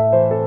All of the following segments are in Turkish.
you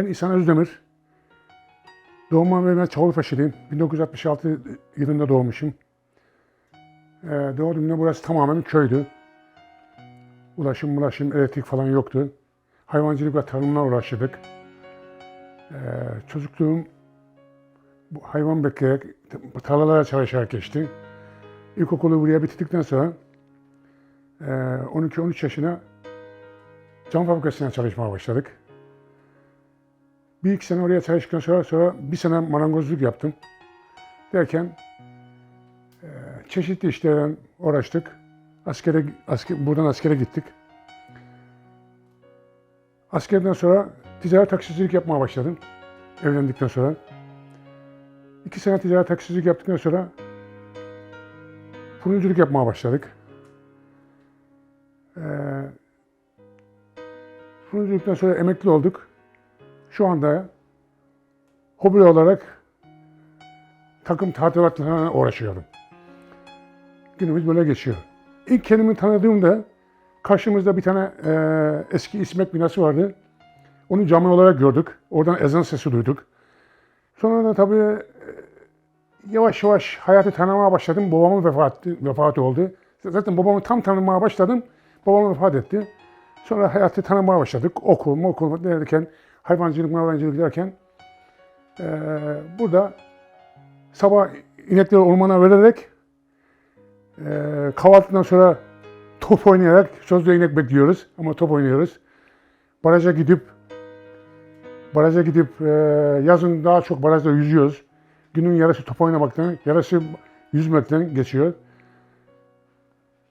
Ben İhsan Özdemir. Doğma büyüme Çavuşbaşılıyım. 1966 yılında doğmuşum. Ee, doğduğumda burası tamamen köydü. Ulaşım, ulaşım, elektrik falan yoktu. Hayvancılık ve tarımla uğraşırdık. Ee, çocukluğum hayvan bekleyerek, tarlalara çalışarak geçti. İlkokulu buraya bitirdikten sonra e, 12-13 yaşına cam fabrikasına çalışmaya başladık. Bir iki sene oraya çalıştıktan sonra, sonra bir sene marangozluk yaptım. Derken e, çeşitli işlerden uğraştık. Askere, asker, buradan askere gittik. Askerden sonra ticaret taksicilik yapmaya başladım. Evlendikten sonra. İki sene ticaret taksicilik yaptıktan sonra fırıncılık yapmaya başladık. Ee, fırıncılıktan sonra emekli olduk. Şu anda hobi olarak takım tadilatlarına uğraşıyorum. Günümüz böyle geçiyor. İlk kendimi tanıdığımda karşımızda bir tane e, eski İsmet binası vardı. Onu cami olarak gördük. Oradan ezan sesi duyduk. Sonra da tabii e, yavaş yavaş hayatı tanımaya başladım. Babamın vefatı, vefatı oldu. Zaten babamı tam tanımaya başladım. Babam vefat etti. Sonra hayatı tanımaya başladık. Okul, okul derken, hayvancılık, hayvancılık derken e, burada sabah inekleri ormana vererek e, kahvaltıdan sonra top oynayarak, sözde inek bekliyoruz ama top oynuyoruz. Baraja gidip baraja gidip e, yazın daha çok barajda yüzüyoruz. Günün yarısı top oynamaktan, yarısı yüzmekten geçiyor.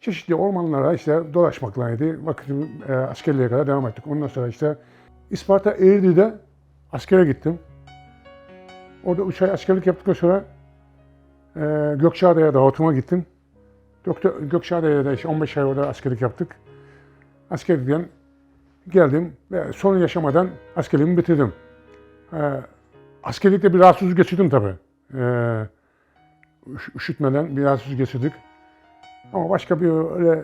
Çeşitli ormanlara işte dolaşmaklaydı. Vakit e, askerliğe kadar devam ettik. Ondan sonra işte İsparta Eğirdir'de askere gittim. Orada 3 ay askerlik yaptıktan sonra e, Gökçeada'ya dağıtıma gittim. Doktor, Gökçeada'ya işte 15 ay orada askerlik yaptık. Askerlikten geldim ve sorun yaşamadan askerliğimi bitirdim. E, askerlikte bir rahatsızlık geçirdim tabii. E, üş- üşütmeden bir rahatsızlık geçirdik. Ama başka bir öyle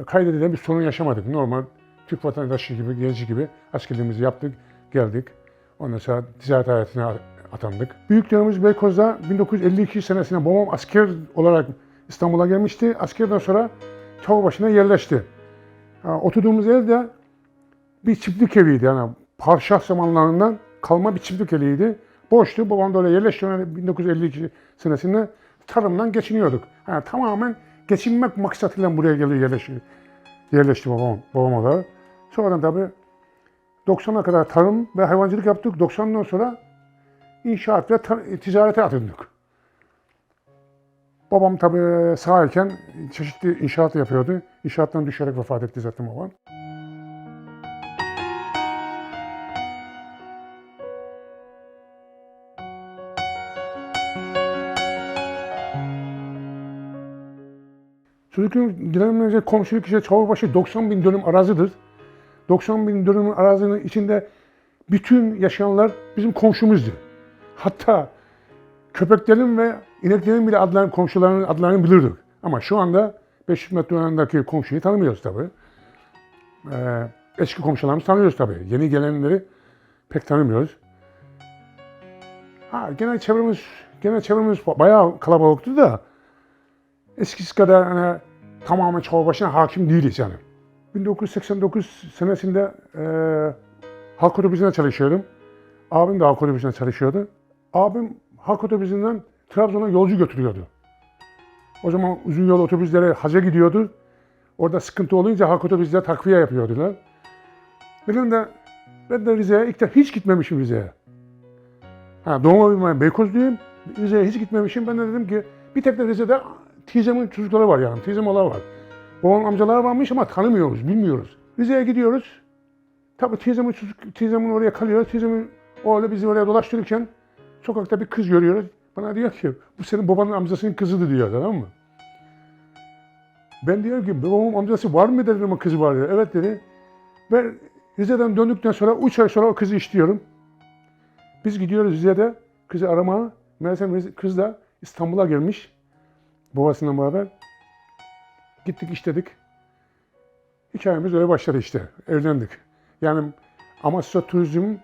e, kaydedilen bir sorun yaşamadık. Normal Türk vatandaşı gibi, genci gibi askerliğimizi yaptık, geldik. Ondan sonra ticaret hayatına atandık. Büyüklerimiz Beykoz'da 1952 senesinde babam asker olarak İstanbul'a gelmişti. Askerden sonra Çavuşbaşı'na yerleşti. Ha, oturduğumuz ev de bir çiftlik eviydi. Yani Parşah zamanlarından kalma bir çiftlik eviydi. Boştu. Babam da öyle yerleşti. Yani 1952 senesinde tarımdan geçiniyorduk. Yani tamamen geçinmek maksatıyla buraya geliyor yerleşti. Yerleşti babam, babam olarak. Sonradan tabii 90'a kadar tarım ve hayvancılık yaptık. 90'dan sonra inşaat ve ticarete atıldık. Babam tabii sağ çeşitli inşaat yapıyordu. İnşaattan düşerek vefat etti zaten babam. Çocukluğum dönemlerce komşuluk işte Çavuşbaşı 90 bin dönüm arazidir. 90 bin dönüm arazinin içinde bütün yaşayanlar bizim komşumuzdu. Hatta köpeklerin ve ineklerin bile adlarını, komşularının adlarını bilirdik. Ama şu anda 500 metre yanındaki komşuyu tanımıyoruz tabii. Ee, eski komşularımızı tanıyoruz tabii. Yeni gelenleri pek tanımıyoruz. Ha, genel çevremiz, genel çevremiz bayağı kalabalıktı da eskisi kadar hani, tamamen Çavuşbaşı'na hakim değiliz yani. 1989 senesinde e, halk otobüsünde çalışıyordum. Abim de halk otobüsünde çalışıyordu. Abim halk otobüsünden Trabzon'a yolcu götürüyordu. O zaman uzun yol otobüslere haca gidiyordu. Orada sıkıntı olunca halk otobüsleri takviye yapıyordular. Benim de ben de Rize'ye ilk defa hiç gitmemişim Rize'ye. Ha, doğma büyüme Beykozluyum. Rize'ye hiç gitmemişim. Ben de dedim ki bir tek de Rize'de teyzemin çocukları var yani. Teyzem oğlan var. Babam amcalar varmış ama tanımıyoruz, bilmiyoruz. Rize'ye gidiyoruz. Tabii teyzemin, çocuk, teyzemin oraya kalıyor. Teyzemin oğlu bizi oraya dolaştırırken sokakta bir kız görüyoruz. Bana diyor ki bu senin babanın amcasının kızıdır diyor tamam mı? Ben diyorum ki babamın amcası var mı dedim ama kızı var diyor. Evet dedi. Ben Rize'den döndükten sonra 3 ay sonra o kızı istiyorum. Biz gidiyoruz Rize'de kızı aramaya. Meğersem kız da İstanbul'a gelmiş. Babasıyla beraber. Gittik işledik. Hikayemiz öyle başladı işte. Evlendik. Yani Amasya Turizm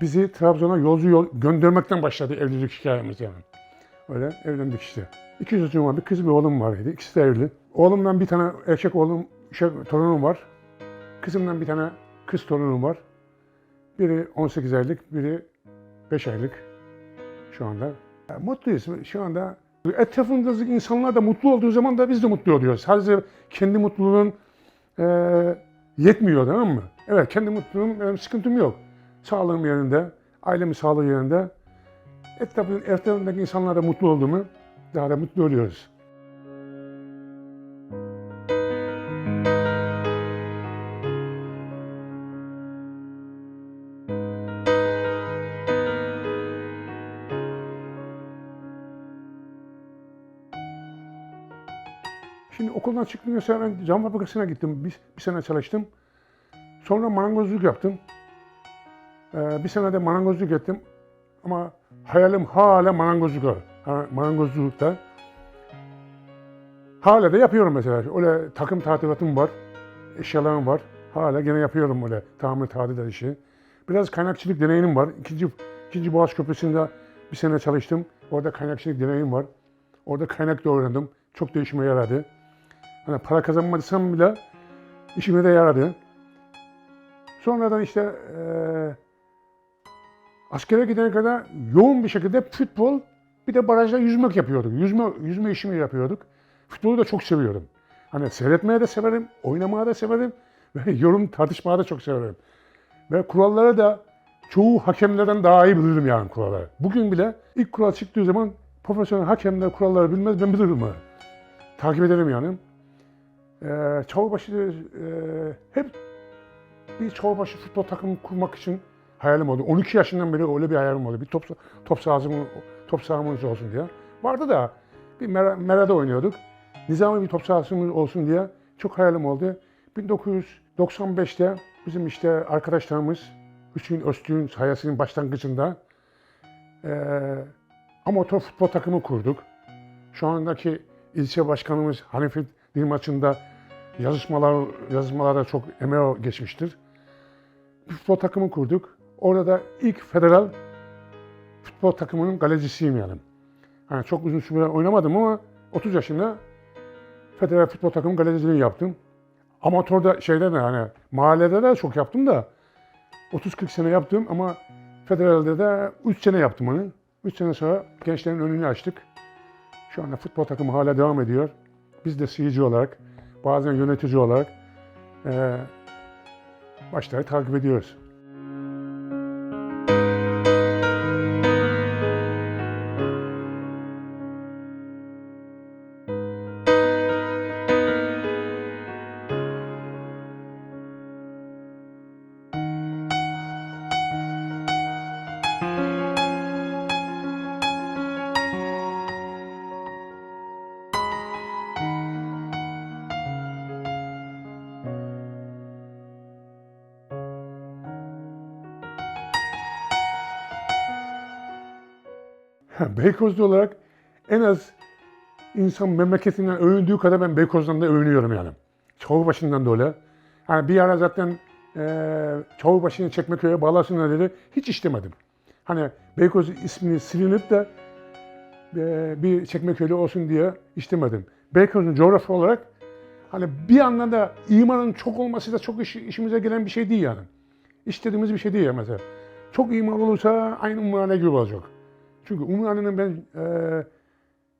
bizi Trabzon'a yolcu yol göndermekten başladı evlilik hikayemiz yani. Öyle evlendik işte. İki çocuğum var, bir kız bir oğlum var idi. İkisi de evli. Oğlumdan bir tane erkek oğlum, şey, torunum var. Kızımdan bir tane kız torunum var. Biri 18 aylık, biri 5 aylık şu anda. Mutluyuz şu anda. Etrafımızdaki insanlar da mutlu olduğu zaman da biz de mutlu oluyoruz. Sadece kendi mutluluğun eee, yetmiyor tamam mı? Evet kendi mutluluğum, benim sıkıntım yok. Sağlığım yerinde, ailemin sağlığı yerinde. Etrafın, etrafındaki insanlara mutlu olduğumu daha da mutlu oluyoruz. Okuldan çıktıktan sonra cam fabrikasına gittim. Bir, bir sene çalıştım. Sonra marangozluk yaptım. Ee, bir sene de marangozluk ettim. Ama hayalim hala marangozluk. Ha, marangozlukta. Hala da yapıyorum mesela. Öyle takım tadilatım var. Eşyalarım var. Hala gene yapıyorum öyle tamir tadilat işi. Biraz kaynakçılık deneyimim var. İkinci, ikinci Boğaz Köprüsü'nde bir sene çalıştım. Orada kaynakçılık deneyimim var. Orada kaynak da öğrendim. Çok da işime yaradı. Hani para kazanmadıysam bile işime de yaradı. Sonradan işte eee askere gidene kadar yoğun bir şekilde futbol bir de barajda yüzmek yapıyorduk. Yüzme, yüzme işimi yapıyorduk. Futbolu da çok seviyorum. Hani seyretmeye de severim, oynamaya da severim ve yorum tartışmaya da çok severim. Ve kuralları da çoğu hakemlerden daha iyi bilirim yani kuralları. Bugün bile ilk kural çıktığı zaman profesyonel hakemler kuralları bilmez ben bilirim yani. Takip ederim yani. Ee, Çavuşbaşı e, hep bir Çavuşbaşı futbol takımı kurmak için hayalim oldu. 12 yaşından beri öyle bir hayalim oldu. Bir top, top sahamız, top sahamız olsun diye. Vardı da bir Mer- Mera'da oynuyorduk. Nizami bir top sahasımız olsun diye çok hayalim oldu. 1995'te bizim işte arkadaşlarımız Hüsnü Öztürk'ün hayatının başlangıcında eee amatör futbol takımı kurduk. Şu andaki ilçe başkanımız Hanifi Dilmaç'ın yazışmalar, yazışmalarda çok emeği geçmiştir. Futbol takımı kurduk. Orada da ilk federal futbol takımının galecisiyim yani. Yani çok uzun süre oynamadım ama 30 yaşında federal futbol takımı galeciliği yaptım. Amatörde şeyde de hani mahallede de çok yaptım da 30-40 sene yaptım ama federalde de 3 sene yaptım onu. 3 sene sonra gençlerin önünü açtık. Şu anda futbol takımı hala devam ediyor. Biz de seyirci olarak, bazen yönetici olarak eee maçları takip ediyoruz. Beykozlu olarak en az insan memleketinden övündüğü kadar ben Beykoz'dan da övünüyorum yani. Çavuşbaşı'ndan da öyle. Hani bir ara zaten e, Çavuşbaşı'nı Çekmeköy'e bağlasınlar dedi. Hiç istemedim. Hani Beykoz ismini silinip de e, bir Çekmeköy'lü olsun diye istemedim. Beykoz'un coğrafya olarak hani bir yandan da imanın çok olması da çok iş- işimize gelen bir şey değil yani. İstediğimiz bir şey değil ya mesela. çok iyi mal olursa aynı Umraniye gibi olacak. Çünkü Umraniye'nin ben e,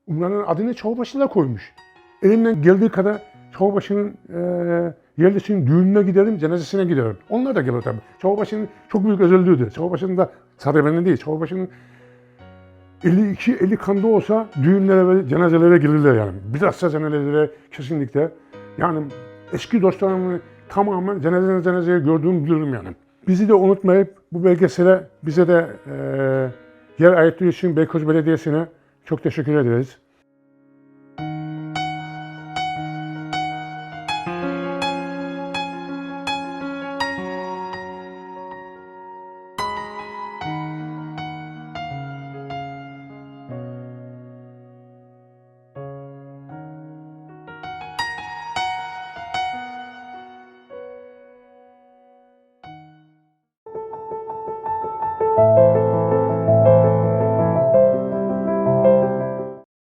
Umraniye'nin adını Çoğubaşı'na koymuş. Elimden geldiği kadar Çoğubaşı'nın e, yerlisinin düğününe giderim, cenazesine giderim. Onlar da gelir tabii. Çoğubaşı'nın çok büyük özelliğidir. Çoğubaşı'nın da sadece benim değil. Çoğubaşı'nın 52 50 kanda olsa düğünlere ve cenazelere gelirler yani. Bilhassa cenazelere kesinlikle. Yani eski dostlarımı tamamen cenazeden cenazeye gördüğümü bilirim yani. Bizi de unutmayıp bu belgesele bize de e, yer ayırttığı için Beykoz Belediyesi'ne çok teşekkür ederiz.